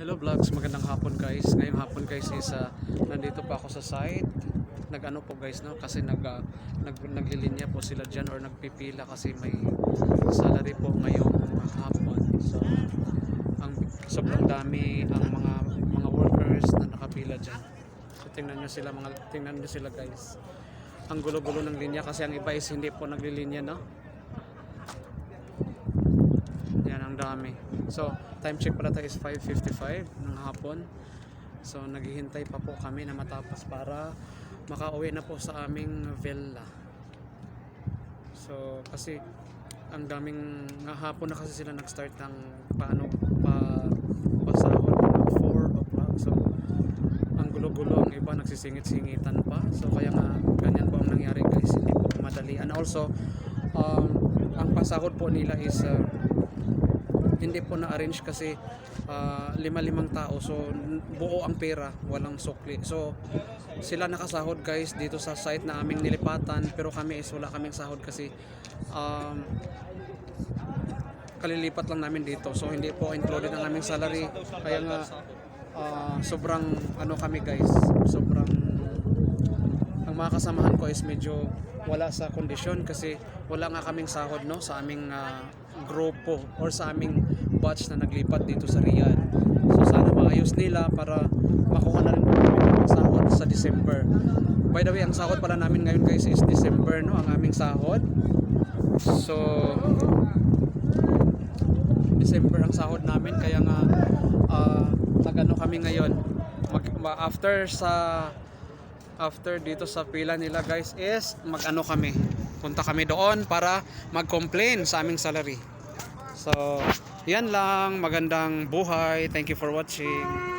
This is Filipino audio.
Hello vlogs, magandang hapon guys. Ngayong hapon guys is ah, nandito pa ako sa site. Nag-ano po guys no kasi nag, ah, nag naglilinya po sila diyan or nagpipila kasi may salary po ngayong hapon. So ang sobrang dami ang mga mga workers na nakapila diyan. So tingnan niyo sila mga tingnan niyo sila guys. Ang gulo-gulo ng linya kasi ang iba is hindi po naglilinya no. Dami. So, time check pala tayo is 5.55 ng hapon. So, naghihintay pa po kami na matapos para makauwi na po sa aming villa. So, kasi ang daming nga hapon na kasi sila nag-start ng paano pa pasahod ng 4 o'clock. So, ang gulo-gulo ang iba nagsisingit-singitan pa. So, kaya nga ganyan po ang nangyari guys. Hindi po madali. And also, um, ang pasahod po nila is uh, hindi po na-arrange kasi ah, lima-limang tao. So buo ang pera walang sukli. So sila nakasahod guys dito sa site na aming nilipatan. Pero kami is wala kaming sahod kasi um, kalilipat lang namin dito. So hindi po included ang aming salary. Kaya nga ah, sobrang ano kami guys. Sobrang ang mga kasamahan ko is medyo wala sa kondisyon kasi wala nga kaming sahod no sa aming ah, grupo or sa aming batch na naglipat dito sa Riyadh. So sana maayos nila para makuha na rin kami ng sahod sa December. By the way, ang sahod pala namin ngayon guys is December no, ang aming sahod. So December ang sahod namin kaya nga ah, nagano kami ngayon. Mag, ma- after sa after dito sa pila nila guys is mag-ano kami. Punta kami doon para mag-complain sa aming salary. So yan lang. Magandang buhay. Thank you for watching